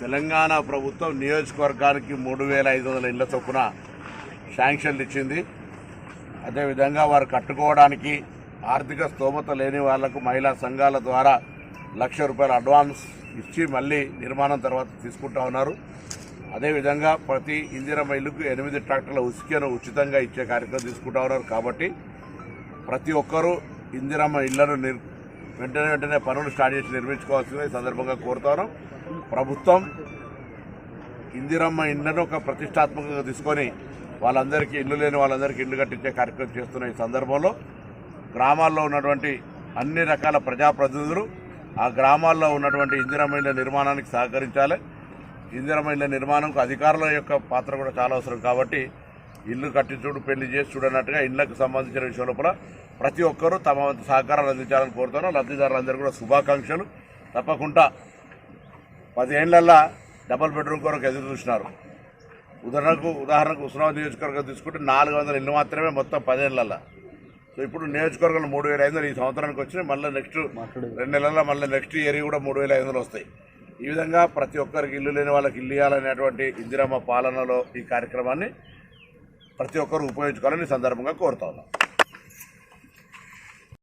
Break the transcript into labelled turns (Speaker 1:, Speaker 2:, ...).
Speaker 1: తెలంగాణ ప్రభుత్వం నియోజకవర్గానికి మూడు వేల ఐదు వందల ఇళ్ళ చొప్పున శాంక్షన్లు ఇచ్చింది. అదేవిధంగా వారు కట్టుకోవడానికి ఆర్థిక స్తోమత లేని వాళ్ళకు మహిళా సంఘాల ద్వారా లక్ష రూపాయల అడ్వాన్స్ ఇచ్చి మళ్ళీ నిర్మాణం తర్వాత తీసుకుంటా ఉన్నారు. అదేవిధంగా ప్రతి ఇందిరమ్మ ఇల్లుకు ఎనిమిది ట్రాక్టర్ల ఉసుకను ఉచితంగా ఇచ్చే కార్యక్రమం తీసుకుంటా ఉన్నారు. కాబట్టి ప్రతి ఒక్కరూ ఇందిరమ్మ ఇళ్ళను వెంటనే వెంటనే పనులు స్టార్ట్ చేసి నిర్మించుకోవాల్సిందే సందర్భంగా కోరుతాను. ప్రభుత్వం ఇందిరమ్మ ఇండ్లను ఒక ప్రతిష్టాత్మకంగా తీసుకొని వాళ్ళందరికీ ఇల్లు లేని వాళ్ళందరికీ ఇల్లు కట్టించే కార్యక్రమం చేస్తున్న ఈ సందర్భంలో గ్రామాల్లో ఉన్నటువంటి అన్ని రకాల ప్రజాప్రతినిధులు ఆ గ్రామాల్లో ఉన్నటువంటి ఇందిరమ్మ ఇళ్ళ నిర్మాణానికి సహకరించాలి. ఇందిరమ్మ ఇళ్ళ నిర్మాణంకు అధికారుల యొక్క పాత్ర కూడా చాలా అవసరం కాబట్టి ఇల్లు కట్టించుడు పెళ్ళి చేసి చూడనట్టుగా ఇళ్ళకు సంబంధించిన విషయం లోపల ప్రతి ఒక్కరూ తమ వంతు సహకారాలు అందించాలని కోరుతాను లబ్ధిదారులందరూ కూడా శుభాకాంక్షలు. తప్పకుండా పదిహేళ్ళల్లా డబల్ బెడ్రూమ్ కొరకు ఎదురు చూసినారు. ఉదాహరణకు ఉదాహరణకు ఉస్మానాబాద్ నియోజకవర్గం తీసుకుంటే నాలుగు వందల ఇల్లు మాత్రమే మొత్తం పదేళ్ళలో సో ఇప్పుడు నియోజకవర్గంలో మూడు వేల ఐదు ఈ సంవత్సరానికి వచ్చినాయి. మళ్ళీ నెక్స్ట్ రెండు నెలల్లో మళ్ళీ నెక్స్ట్ ఇయర్ కూడా మూడు వేల ఐదు వస్తాయి. ఈ విధంగా ప్రతి ఒక్కరికి ఇల్లు లేని వాళ్ళకి ఇల్లు ఇవ్వాలనేటువంటి ఇందిరమ్మ పాలనలో ఈ కార్యక్రమాన్ని ప్రతి ఒక్కరు ఉపయోగించుకోవాలని సందర్భంగా కోరుతా ఉన్నాం.